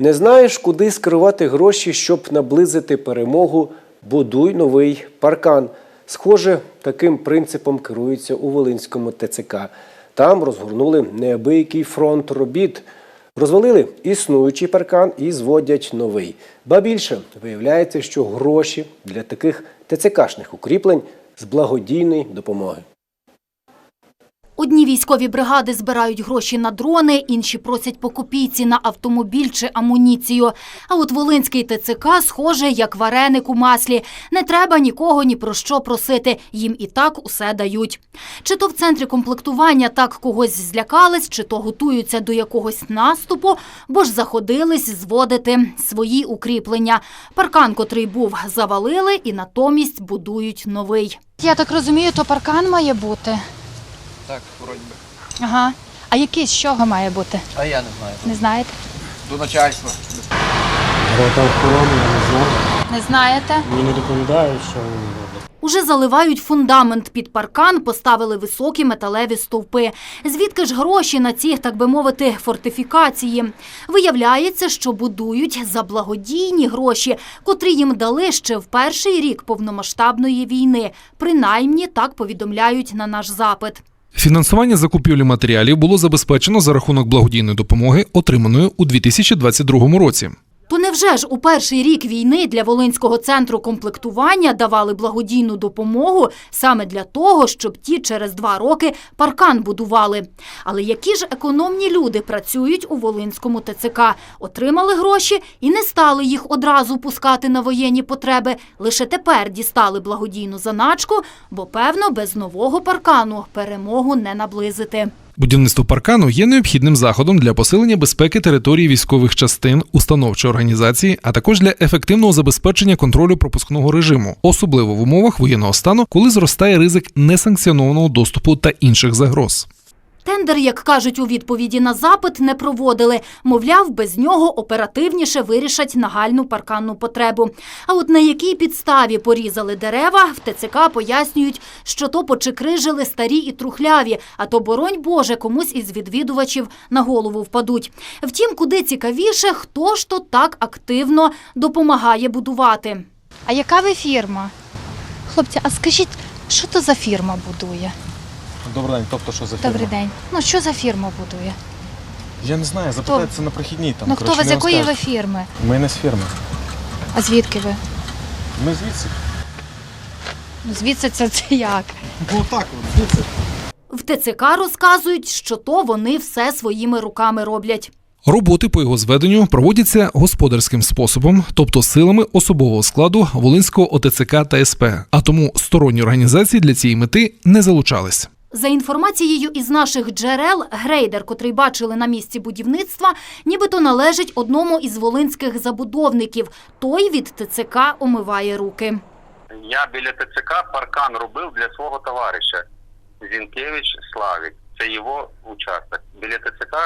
Не знаєш, куди скривати гроші, щоб наблизити перемогу? Будуй новий паркан. Схоже, таким принципом керуються у Волинському ТЦК. Там розгорнули неабиякий фронт робіт. Розвалили існуючий паркан і зводять новий. Ба більше виявляється, що гроші для таких ТЦКшних укріплень з благодійної допомоги. Одні військові бригади збирають гроші на дрони, інші просять по копійці на автомобіль чи амуніцію. А от Волинський ТЦК схоже, як вареник у маслі. Не треба нікого ні про що просити, їм і так усе дають. Чи то в центрі комплектування так когось злякались, чи то готуються до якогось наступу, бо ж заходились зводити свої укріплення. Паркан, котрий був, завалили і натомість будують новий. Я так розумію, то паркан має бути. Так, вроді би. Ага. А який з чого має бути? А я не знаю. Не знаєте? До начальства. Рота охорони, я не знаю. Не знаєте? Мені не доповідають, що вони роблять. Уже заливають фундамент під паркан, поставили високі металеві стовпи. Звідки ж гроші на ці, так би мовити, фортифікації? Виявляється, що будують за благодійні гроші, котрі їм дали ще в перший рік повномасштабної війни. Принаймні так повідомляють на наш запит. Фінансування закупівлі матеріалів було забезпечено за рахунок благодійної допомоги, отриманої у 2022 році. То невже ж у перший рік війни для Волинського центру комплектування давали благодійну допомогу саме для того, щоб ті через два роки паркан будували? Але які ж економні люди працюють у Волинському ТЦК? Отримали гроші і не стали їх одразу пускати на воєнні потреби. Лише тепер дістали благодійну заначку, бо певно без нового паркану перемогу не наблизити. Будівництво паркану є необхідним заходом для посилення безпеки території військових частин, установчої організації, а також для ефективного забезпечення контролю пропускного режиму, особливо в умовах воєнного стану, коли зростає ризик несанкціонованого доступу та інших загроз. Тендер, як кажуть у відповіді на запит, не проводили. Мовляв, без нього оперативніше вирішать нагальну парканну потребу. А от на якій підставі порізали дерева, в ТЦК пояснюють, що то почекрижили старі і трухляві, а то, боронь Боже, комусь із відвідувачів на голову впадуть. Втім, куди цікавіше, хто ж то так активно допомагає будувати. А яка ви фірма? Хлопці, а скажіть, що то за фірма будує? Добрий день, тобто що за фірма? Добрий день. Ну що за фірма будує? Я не знаю, запитайте на прохідній там. ну хто ви з якої ви фірми? Ми не з фірми. А звідки ви? Ми звідси. Ну звідси це, це як? Ну так, звідси. В ТЦК розказують, що то вони все своїми руками роблять. Роботи по його зведенню проводяться господарським способом, тобто силами особового складу Волинського ОТЦК та СП, а тому сторонні організації для цієї мети не залучались. За інформацією із наших джерел, грейдер, котрий бачили на місці будівництва, нібито належить одному із волинських забудовників. Той від ТЦК омиває руки. Я біля ТЦК паркан робив для свого товариша Зінкевич Славік. Це його участок. Біля ТЦК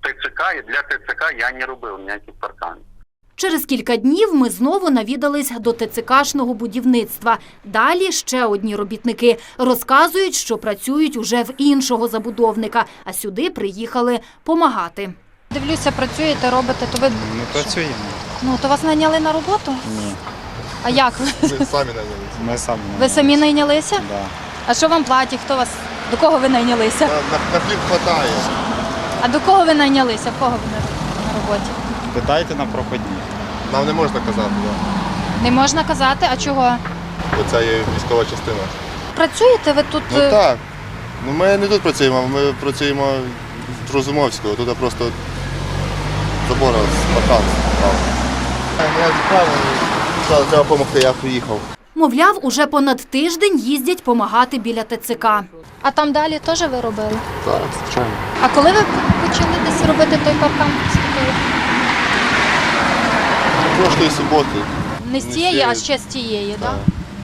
ТЦК і для ТЦК я не робив ніяких парканів. Через кілька днів ми знову навідались до ТЦКшного будівництва. Далі ще одні робітники розказують, що працюють уже в іншого забудовника, а сюди приїхали помагати. Дивлюся, працюєте, робите, то ви. Ми працюємо. Ну, то вас найняли на роботу? Ні. А як ви? Ми самі нанялися. Ми самі. Ви самі найнялися? Да. А що вам платять? Хто вас? До кого ви найнялися? На, на, на хліб хватає. А до кого ви найнялися? В кого ви на, на роботі? Питайте на проходні. Нам не можна казати, да. Не можна казати, а чого? бо це є військова частина. Працюєте ви тут? Ну е, так. Ну ми не тут працюємо, ми працюємо в Розумовського. Тут просто забора з паркан. Я треба допомогти, я приїхав. Мовляв, уже понад тиждень їздять помагати біля ТЦК. А там далі теж ви робили? Так, звичайно. А коли ви почали десь робити той паркан? Вступили? Прошлої суботи. Не з цієї, а ще з тієї, так?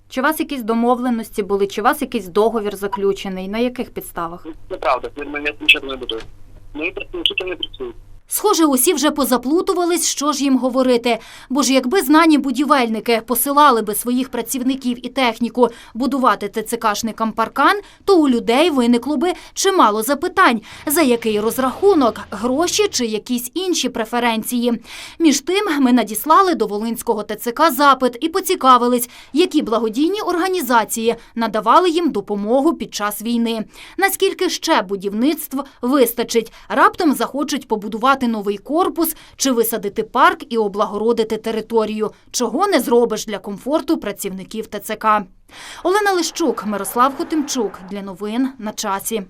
Чи у вас якісь домовленості були, чи у вас якийсь договір заключений? На яких підставах? Це правда, фірма я нічого не будую. Мої працівники не працюють. Схоже, усі вже позаплутувались, що ж їм говорити. Бо ж якби знані будівельники посилали би своїх працівників і техніку будувати ТЦКшникам паркан, то у людей виникло би чимало запитань, за який розрахунок, гроші чи якісь інші преференції. Між тим, ми надіслали до Волинського ТЦК запит і поцікавились, які благодійні організації надавали їм допомогу під час війни. Наскільки ще будівництв вистачить, раптом захочуть побудувати новий корпус чи висадити парк і облагородити територію, чого не зробиш для комфорту працівників ТЦК. Олена Лищук, Мирослав Хотимчук для новин на часі.